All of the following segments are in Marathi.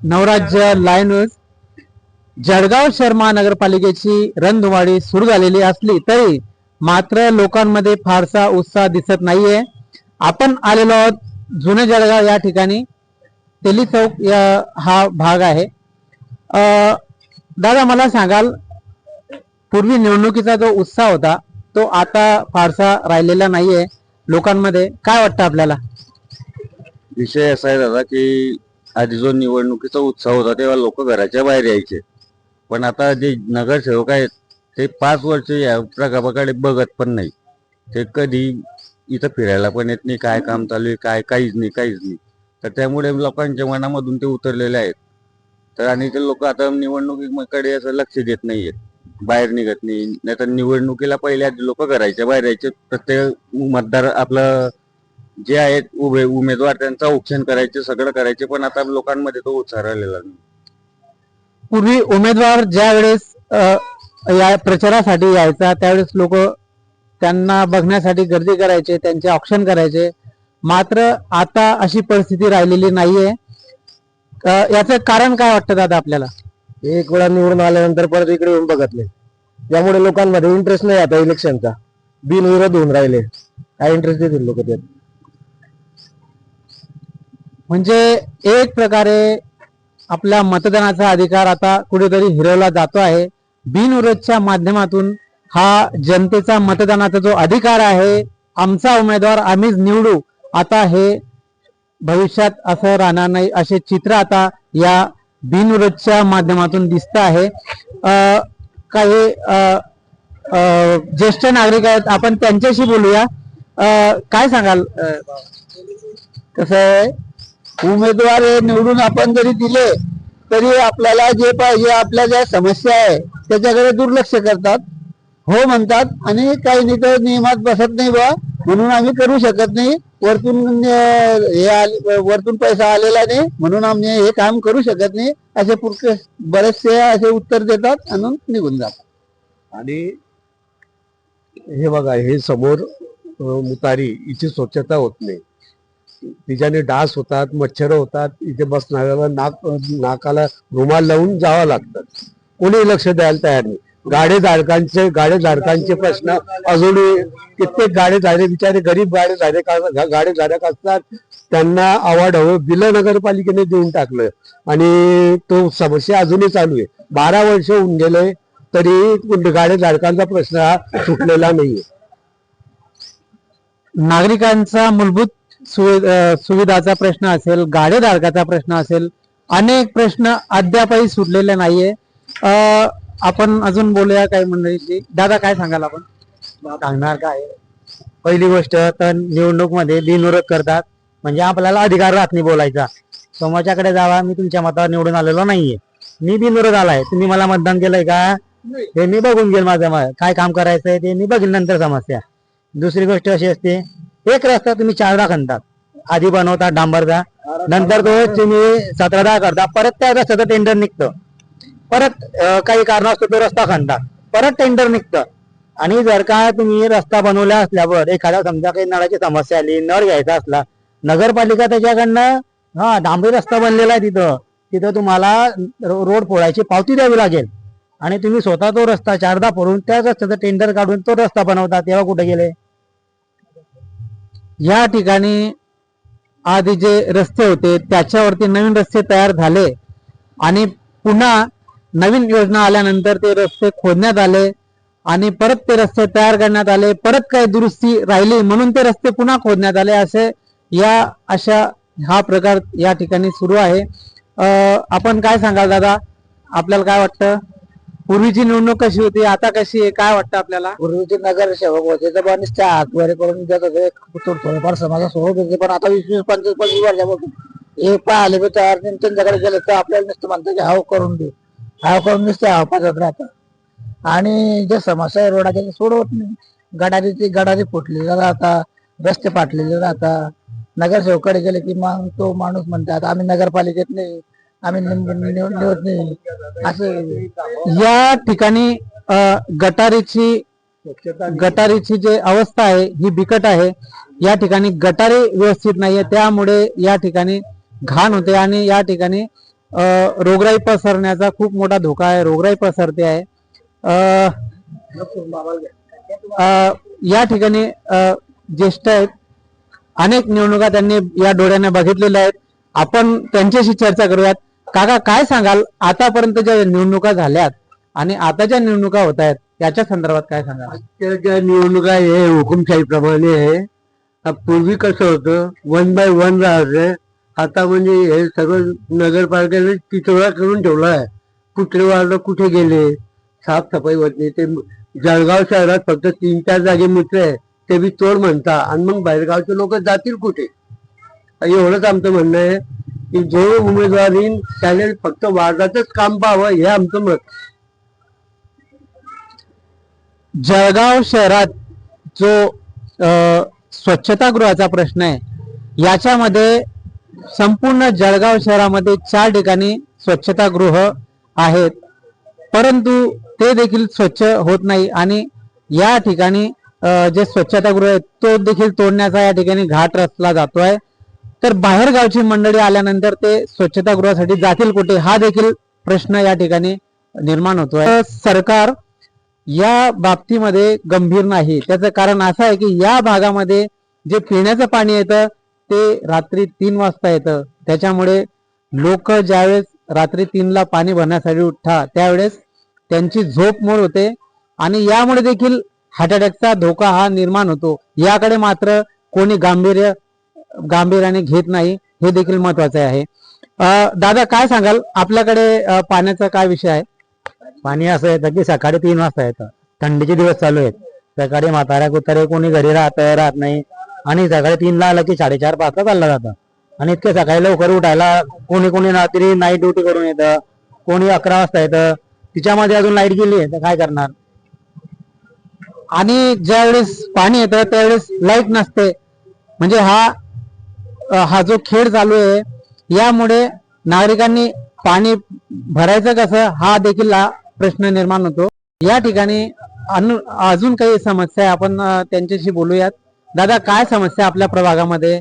नवराज्य लाईन जळगाव शहर महानगरपालिकेची रणधुमाळी सुरू झालेली असली तरी मात्र लोकांमध्ये फारसा उत्साह दिसत नाहीये. आपण आलेलो आहोत जुने जळगाव या ठिकाणी. तेली चौक हा भाग आहे. दादा मला सांगाल पूर्वी निवडणुकीचा जो उत्साह होता तो आता फारसा राहिलेला नाहीये लोकांमध्ये. काय वाटतं आपल्याला? विषय असा आहे दादा की आधी जो निवडणुकीचा उत्साह होता तेव्हा लोक घराच्या बाहेर यायचे. पण आता जे नगरसेवक आहेत ते पाच वर्ष या प्रकल्पाकडे बघत पण नाही. ते कधी इथं फिरायला पण येत नाही काय काम चालू आहे काय काहीच नाही काहीच नाही. तर त्यामुळे लोकांच्या मनामधून ते उतरलेले आहेत. तर आणि ते लोक आता निवडणुकीकडे असं लक्ष देत नाहीयेत. बाहेर निघत नाही. नाहीतर निवडणुकीला पहिले आधी लोक घराच्या बाहेर यायचे. प्रत्येक मतदार आपलं जे आहेत उभे उमेदवार त्यांचं औक्षण करायचे सगळं करायचे पण आता लोकांमध्ये तो उत्साह राहिलेला नाही. पूर्वी उमेदवार ज्या वेळेस या प्रचारासाठी यायचा त्यावेळेस लोक त्यांना बघण्यासाठी गर्दी करायचे त्यांचे ऑप्शन करायचे. मात्र आता अशी परिस्थिती राहिलेली नाहीये. याचं कारण काय वाटतं दादा आपल्याला? एक वेळा निवडून आल्यानंतर परत इकडे येऊन बघत नाही त्यामुळे लोकांमध्ये इंटरेस्ट नाही आता इलेक्शनचा बिनविरोध होऊन राहिले. काय इंटरेस्ट देतील लोक त्यात? म्हणजे एक प्रकारे आपल्या मतदानाचा अधिकार आता कुठेतरी हिरवला जातो आहे. बिनविरोधच्या माध्यमातून हा जनतेचा मतदानाचा जो अधिकार आहे आमचा उमेदवार आम्हीच निवडू. आता हे भविष्यात असं राहणार नाही असे चित्र आता या बिनविरोधच्या माध्यमातून दिसत आहे. काही ज्येष्ठ नागरिक आहेत आपण त्यांच्याशी बोलूया. काय सांगाल? कसं आहे? उमेदवार हे निवडून आपण जरी दिले तरी आपल्याला जे पाहिजे आपल्या ज्या समस्या आहे त्याच्याकडे दुर्लक्ष करतात. हो म्हणतात आणि काही नाही तर नियमात बसत नाही बा म्हणून आम्ही करू शकत नाही. वरतून हे वरतून पैसा आलेला नाही म्हणून आम्ही हे काम करू शकत नाही. असे पुरके बरेचसे असे उत्तर देतात आणि निघून जातात. आणि हे बघा हे समोर मुतारी हिची स्वच्छता होत नाही. तिच्याने डास होतात मच्छर होतात इथे बसणाऱ्याला नाक नाकाला रुमाल लावून जावं लागतं. कोणी लक्ष द्यायला तयार नाही. गाडे धारकांचे गाडे धारकांचे प्रश्न अजूनही कित्येक गाडे झाले बिचारे गरीब गाडे झाले गाडे धारक असतात त्यांना आवाड हवं. बिल नगरपालिकेने देऊन टाकलं. आणि तो समस्या अजूनही चालू आहे. बारा वर्ष होऊन गेले तरी गाडे धारकांचा प्रश्न हा सुटलेला नाहीये. नागरिकांचा मूलभूत सुविधाचा प्रश्न असेल गाडेधारकाचा प्रश्न असेल अनेक प्रश्न अद्यापही सुटलेले नाहीये. आपण अजून बोलूया काही मंडळीशी. दादा काय सांगाल आपण? सांगणार काय? पहिली गोष्ट तर निवडणूकमध्ये बिनविरोध करतात. म्हणजे आपल्याला अधिकार राहत नाही बोलायचा. समोरच्याकडे जावा मी तुमच्या मतावर निवडून आलेलो नाहीये. मी बिनविरोध आलाय. तुम्ही मला मतदान केलंय का? हे मी बघून घेईल माझं काय काम करायचंय ते मी बघीन नंतर समस्या. दुसरी गोष्ट अशी असते एक रस्ता तुम्ही चारदा खणतात. आधी बनवता डांबरदा नंतर तो तुम्ही सतरादा करता. परत त्या रस्त्याचं टेंडर निघतं. परत अं, काही कारणास्तव तो रस्ता खणतात. परत टेंडर निघतं. आणि जर का तुम्ही रस्ता बनवला असल्यावर एखाद्या समजा काही नळाची समस्या आली नळ घ्यायचा असला नगरपालिका त्याच्याकडनं हा डांबरी रस्ता बनलेला आहे तिथं. तिथं तुम्हाला रो- रोड फोडायची पावती द्यावी लागेल. आणि तुम्ही स्वतः तो रस्ता चारदा फोडून त्या रस्त्याचं टेंडर काढून तो रस्ता बनवता. तेव्हा कुठे गेले? या ठिकाणी आधी जे रस्ते होते त्याच्यावरती नवीन रस्ते तयार झाले आणि पुन्हा नवीन योजना आल्यानंतर ते रस्ते खोदण्यात आले आणि परत ते रस्ते तयार करण्यात आले. परत काही दुरुस्ती राहिली म्हणून ते रस्ते पुन्हा खोदण्यात आले. असे या अशा हा प्रकार या ठिकाणी सुरू आहे. आपण काय सांगाल दादा? आपल्याला काय वाटतं? पूर्वीची निवडणूक कशी होती? आता कशी आहे? काय वाटतं आपल्याला? पूर्वीचे नगरसेवक होते तर बा नुसते हात वगैरे करून देत होते. थोडंफार समाजा सोडत होते पण आता वीस वीस पंचवीस पंचवीस वर्षापासून हे पाहिले बी तयार नाही त्यांच्याकडे गेले तर आपल्याला नुसतं म्हणतात की हाव करून दे. हाव करून नुसते हाव पाजत राहतात. आणि जे समस्या आहे रोडाच्या ते सोडवत नाही. गडारीची गडारी फुटलेली राहतात रस्ते फाटलेले राहतात. नगरसेवकडे गेले की मग तो माणूस म्हणतात आम्ही नगरपालिकेत नाही आम्ही निवड निवड- निवड नाही असं या ठिकाणी गटारीची गटारीची जी अवस्था आहे ही बिकट आहे. या ठिकाणी गटारी व्यवस्थित नाहीये. त्यामुळे या ठिकाणी घाण होते आणि या ठिकाणी रोगराई पसरण्याचा खूप मोठा धोका आहे. रोगराई पसरते आहे. या ठिकाणी ज्येष्ठ आहेत. अनेक निवडणुका त्यांनी या डोळ्याने बघितलेल्या आहेत. आपण त्यांच्याशी चर्चा करूयात. काका काय सांगाल? आतापर्यंत ज्या निवडणुका झाल्यात आणि आता ज्या निवडणुका होत आहेत याच्या संदर्भात काय सांगाल? त्या ज्या निवडणुका हे हुकुमशाही प्रमाणे आहे पूर्वी कसं होतं? वन बाय वन राहायचं. आता म्हणजे हे सगळं नगरपालिकेने तिथोळा करून ठेवला आहे. कुठले वाढलं कुठे गेले? साफसफाई होत नाही. ते जळगाव शहरात फक्त तीन चार जागे मित्र आहे. ते बी चोर म्हणता. आणि मग बाहेरगावचे लोक जातील कुठे? एवढंच आमचं म्हणणं आहे. की जो उमेदवारी त्याने फक्त वार्डाचंच काम पाहावं हे आमचं मत. जळगाव शहरात जो स्वच्छतागृहाचा प्रश्न आहे याच्यामध्ये संपूर्ण जळगाव शहरामध्ये चार ठिकाणी स्वच्छतागृह आहेत. परंतु ते देखील स्वच्छ होत नाही आणि या ठिकाणी जे स्वच्छतागृह आहे तो देखील तोडण्याचा या ठिकाणी घाट रचला जातोय. तर बाहेर गावची मंडळी आल्यानंतर ते स्वच्छतागृहासाठी जातील कुठे हा देखील प्रश्न या ठिकाणी निर्माण होतोय. सरकार या बाबतीमध्ये गंभीर नाही. त्याचं कारण असं आहे की या भागामध्ये जे पिण्याचं पाणी येतं ते रात्री तीन वाजता येतं. त्याच्यामुळे लोक ज्यावेळेस रात्री तीनला पाणी भरण्यासाठी उठता त्यावेळेस त्यांची झोप मोड होते आणि यामुळे देखील हार्ट अटॅकचा धोका हा निर्माण होतो. याकडे मात्र कोणी गांभीर्य गांभीर्याने घेत नाही हे देखील महत्त्वाचे आहे. दादा काय सांगाल? आपल्याकडे पाण्याचा काय विषय आहे? पाणी असं येतं की सकाळी तीन वाजता येतं. थंडीचे दिवस चालू आहेत. सकाळी म्हाताऱ्या कुतारे कोणी घरी राहत राहत नाही. आणि सकाळी तीनला आलं की साडेचार पाचला चाललं जातं. आणि इतके सकाळी लवकर उठायला कोणी कोणी रात्री नाईट ड्युटी करून येतं. कोणी अकरा वाजता येतं. तिच्यामध्ये अजून लाइट गेली तर काय करणार? आणि ज्यावेळेस पाणी येतं त्यावेळेस लाइट नसते. म्हणजे हा हा जो खेळ चालू आहे यामुळे नागरिकांनी पाणी भरायचं कसं हा देखील प्रश्न निर्माण होतो. या ठिकाणी अजून काही समस्या आपण त्यांच्याशी बोलूयात. दादा काय समस्या आपल्या प्रभागामध्ये?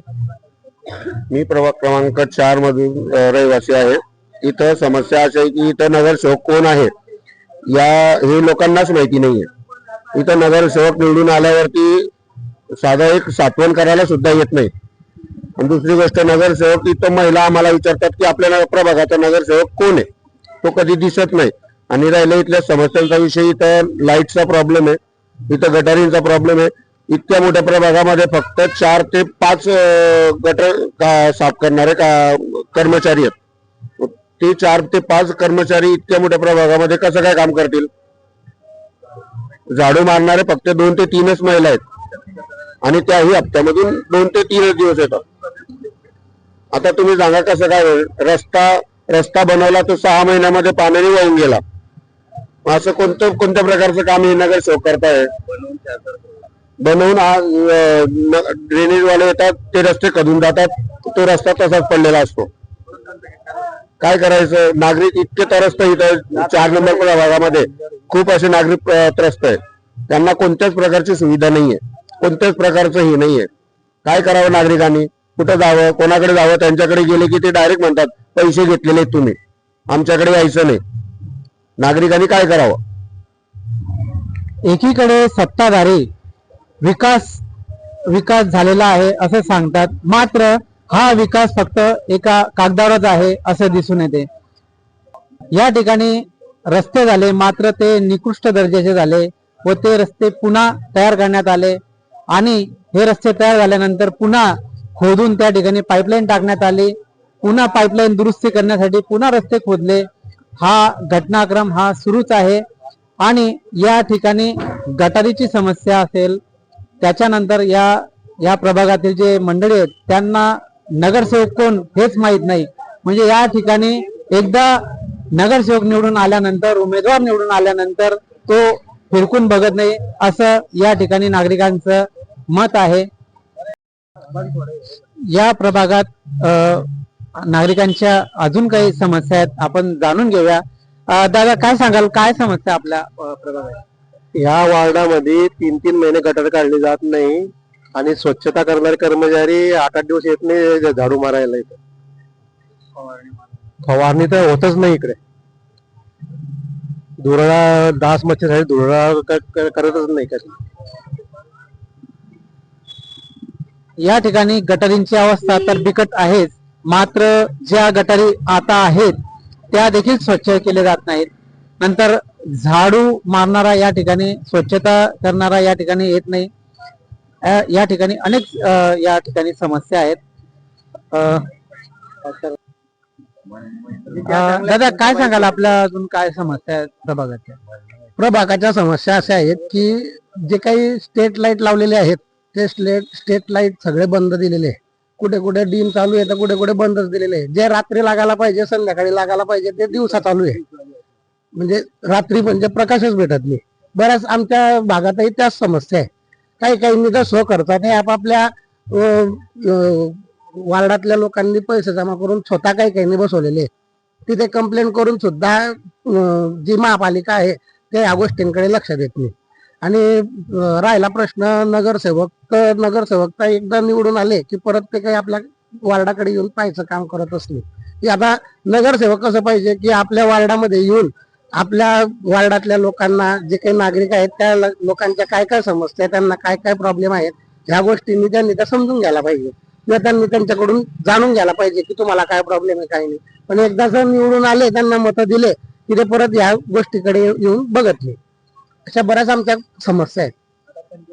मी प्रभाग क्रमांक चार मधून रहिवासी आहे. इथं समस्या अशी आहे की इथं नगरसेवक कोण आहे या हे लोकांनाच माहिती नाहीये. इथं नगरसेवक निवडून आल्यावरती साधा एक साठवण करायला सुद्धा येत नाही. आणि दुसरी गोष्ट नगरसेवक इथं महिला आम्हाला विचारतात की आपल्या नगर- प्रभागाचा नगरसेवक कोण आहे? तो कधी दिसत नाही. आणि राहिलं इथल्या समस्यांचा विषय इथं लाईटचा प्रॉब्लेम आहे इथं गटारींचा प्रॉब्लेम आहे. इतक्या मोठ्या प्रभागामध्ये फक्त चार ते पाच गटर साफ करणारे का कर्मचारी आहेत. ते चार ते पाच कर्मचारी इतक्या मोठ्या प्रभागामध्ये कसं काय काम करतील? झाडू मारणारे फक्त दोन ते तीनच महिला आहेत. आणि त्याही हप्त्यामधून दोन ते तीनच दिवस येतात. आता तुम्ही सांगा कसं काय रस्ता रस्ता बनवला तो सहा महिन्यामध्ये पाण्याने वाहून गेला. असं कोणतं कोणत्या प्रकारचं काम हे नगरसेवक करताय बनवून ड्रेनेज वाले येतात ते रस्ते कधून जातात? तो रस्ता तसाच पडलेला असतो. काय करायचं? नागरिक इतके त्रस्त इथं चार नंबर भागामध्ये. खूप असे नागरिक त्रस्त आहेत. त्यांना कोणत्याच प्रकारची सुविधा नाहीये. कोणत्याच प्रकारचं हे नाहीये. काय करावं नागरिकांनी? कुठं जावं? कोणाकडे जावं? त्यांच्याकडे गेले की ते डायरेक्ट म्हणतात पैसे घेतलेले तुम्ही. आमच्याकडे यायचं नाही. नागरिकांनी काय करावं? एकीकडे सत्ताधारी विकास विकास झालेला आहे असं सांगतात. मात्र हा विकास फक्त एका कागदावरच आहे असं दिसून येते. या ठिकाणी रस्ते झाले मात्र ते निकृष्ट दर्जाचे झाले व ते रस्ते पुन्हा तयार करण्यात आले. आणि हे रस्ते तयार झाल्यानंतर पुन्हा खोदून त्या ठिकाणी पाईपलाईन टाकण्यात आली. पुन्हा पाईपलाईन दुरुस्ती करण्यासाठी पुन्हा रस्ते खोदले. हा घटनाक्रम हा सुरूच आहे. आणि या ठिकाणी गटारीची समस्या असेल त्याच्यानंतर या या प्रभागातील जे मंडळी आहेत त्यांना नगरसेवक कोण हेच माहीत नाही. म्हणजे या ठिकाणी एकदा नगरसेवक निवडून आल्यानंतर उमेदवार निवडून आल्यानंतर तो फिरकून बघत नाही. असं या ठिकाणी नागरिकांचं मत आहे. या प्रभागात नागरिकांच्या अजून काही समस्या आहेत आपण जाणून घेऊया. दादा काय सांगाल? काय समस्या आपल्या प्रभागात? या वार्डामध्ये तीन तीन महिने गटर काढले जात नाही आणि स्वच्छता करणारे कर्मचारी आठ आठ दिवस येत नाही झाडू मारायला इथं फवारणी तर होतच नाही इकडे. धुरळा डास मच्छर आहे धुरळा करतच नाही कधी. या ठिकाणी गटारींची अवस्था तर बिकट आहेच. मात्र ज्या गटारी आता आहेत त्या देखील स्वच्छ केल्या जात नाहीत. नंतर झाडू मारणारा या ठिकाणी स्वच्छता करणारा या ठिकाणी येत नाही. या ठिकाणी अनेक या ठिकाणी समस्या आहेत. दादा काय सांगाल? आपल्या अजून काय समस्या आहेत प्रभागाच्या? प्रभागाच्या समस्या अशा आहेत की जे काही स्टेट लाइट लावलेले आहेत ते स्लेट स्टेट लाइट सगळे बंद दिलेले. आहे कुठे कुठे डीम चालू आहे तर कुठे कुठे बंदच दिलेले. आहे जे रात्री लागायला पाहिजे संध्याकाळी लागायला पाहिजे ते दिवसा चालू आहे. म्हणजे रात्री म्हणजे प्रकाशच भेटत नाही. बऱ्याच आमच्या भागातही त्याच समस्या आहे. काही काहींनी तर स्व हे आपापल्या वार्डातल्या लोकांनी पैसे जमा करून स्वतः काही काहींनी बसवलेले. आहे. तिथे कंप्लेंट करून सुद्धा जी महापालिका आहे ते या गोष्टींकडे लक्ष देत नाही. आणि राहिला प्रश्न नगरसेवक. तर नगरसेवक तर एकदा निवडून आले की परत ते काही आपल्या वार्डाकडे येऊन पाहायचं काम करत असले. की आता नगरसेवक कसं पाहिजे की आपल्या वार्डामध्ये येऊन आपल्या वार्डातल्या लोकांना जे काही नागरिक आहेत त्या लोकांच्या काय काय समस्या त्यांना काय काय प्रॉब्लेम आहेत ह्या गोष्टींनी त्यांनी त्या समजून घ्यायला पाहिजे. किंवा त्यांनी त्यांच्याकडून जाणून घ्यायला पाहिजे की तुम्हाला काय प्रॉब्लेम आहे काय नाही. पण एकदा जर निवडून आले त्यांना मतं दिले की ते परत या गोष्टीकडे येऊन बघत नाही. अशा बऱ्याच आमच्या समस्या आहेत.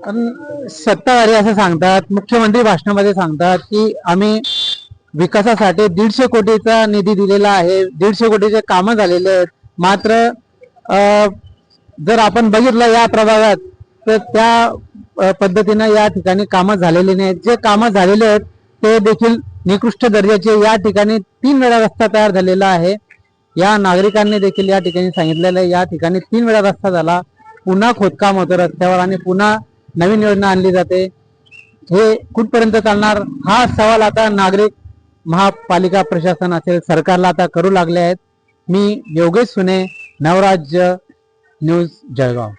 पण सत्ताधारी असं सांगतात मुख्यमंत्री भाषणामध्ये सांगतात की आम्ही विकासासाठी दीडशे कोटीचा निधी दिलेला आहे दीडशे कोटीचे कामं झालेले आहेत. मात्र जर आपण बघितलं या प्रभागात तर त्या पद्धतीनं या ठिकाणी कामं झालेली नाहीत. जे कामं झालेले आहेत ते देखील निकृष्ट दर्जाचे या ठिकाणी तीन वेळा रस्ता तयार झालेला आहे. या नागरिकांनी देखील या ठिकाणी सांगितलेलं आहे या ठिकाणी तीन वेळा रस्ता झाला. पुन्हा खोदकाम होतं रस्त्यावर आणि पुन्हा नवीन योजना आणली जाते. हे कुठपर्यंत चालणार? हा सवाल आता नागरिक महापालिका प्रशासन असेल सरकारला आता करू लागले आहेत. मी योगेश सुने नवराज्य न्यूज जळगाव.